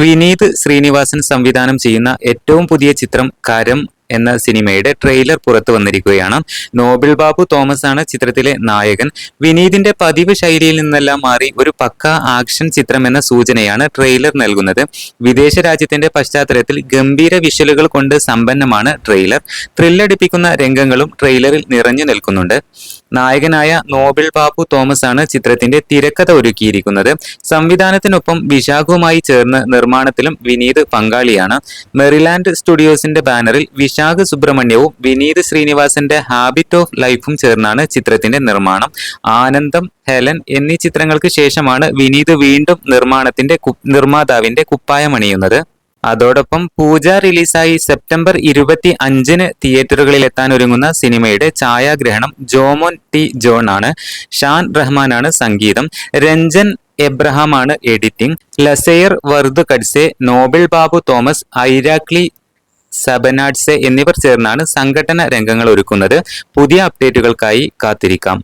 വിനീത് ശ്രീനിവാസൻ സംവിധാനം ചെയ്യുന്ന ഏറ്റവും പുതിയ ചിത്രം കരം എന്ന സിനിമയുടെ ട്രെയിലർ പുറത്തു വന്നിരിക്കുകയാണ്. നോബിൾ ബാബു തോമസ് ആണ് ചിത്രത്തിലെ നായകൻ. വിനീതിന്റെ പതിവ് ശൈലിയിൽ നിന്നെല്ലാം മാറി ഒരു പക്ക ആക്ഷൻ ചിത്രം എന്ന സൂചനയാണ് ട്രെയിലർ നൽകുന്നത്. വിദേശ രാജ്യത്തിന്റെ പശ്ചാത്തലത്തിൽ ഗംഭീര വിഷ്വലുകൾ കൊണ്ട് സമ്പന്നമാണ് ട്രെയിലർ. ത്രില്ലടിപ്പിക്കുന്ന രംഗങ്ങളും ട്രെയിലറിൽ നിറഞ്ഞു നിൽക്കുന്നുണ്ട്. നായകനായ നോബിൾ ബാബു തോമസ് ആണ് ചിത്രത്തിന്റെ തിരക്കഥ ഒരുക്കിയിരിക്കുന്നത്. സംവിധാനത്തിനൊപ്പം വിശാഖുമായി ചേർന്ന് നിർമ്മാണത്തിലും വിനീത് പങ്കാളിയാണ്. മെറിലാൻഡ് സ്റ്റുഡിയോസിന്റെ ബാനറിൽ വിശാഖ് സുബ്രഹ്മണ്യവും വിനീത് ശ്രീനിവാസന്റെ ഹാബിറ്റ് ഓഫ് ലൈഫും ചേർന്നാണ് ചിത്രത്തിന്റെ നിർമ്മാണം. ആനന്ദം ഹെലൻ എന്നീ ചിത്രങ്ങൾക്ക് ശേഷമാണ് വിനീത് വീണ്ടും നിർമ്മാണത്തിന്റെ നിർമ്മാതാവിന്റെ കുപ്പായമണിയുന്നത് അതോടൊപ്പം പൂജ റിലീസായി സെപ്റ്റംബർ ഇരുപത്തി അഞ്ചിന് തിയേറ്ററുകളിൽ എത്താൻ ഒരുങ്ങുന്ന സിനിമയുടെ ഛായാഗ്രഹണം ജോമോൻ ടി ജോൺ ആണ് ഷാൻ റഹ്മാനാണ് സംഗീതം. രഞ്ജൻ എബ്രഹാം ആണ് എഡിറ്റിംഗ്. ലസെയർ വർദ് കഡ്സെ നോബിൾ ബാബു തോമസ് ഐരാക്ലി സബനാഡ്സെ എന്നിവർ ചേർന്നാണ് സംഘടന രംഗങ്ങൾ ഒരുക്കുന്നത്. പുതിയ അപ്ഡേറ്റുകൾക്കായി കാത്തിരിക്കാം.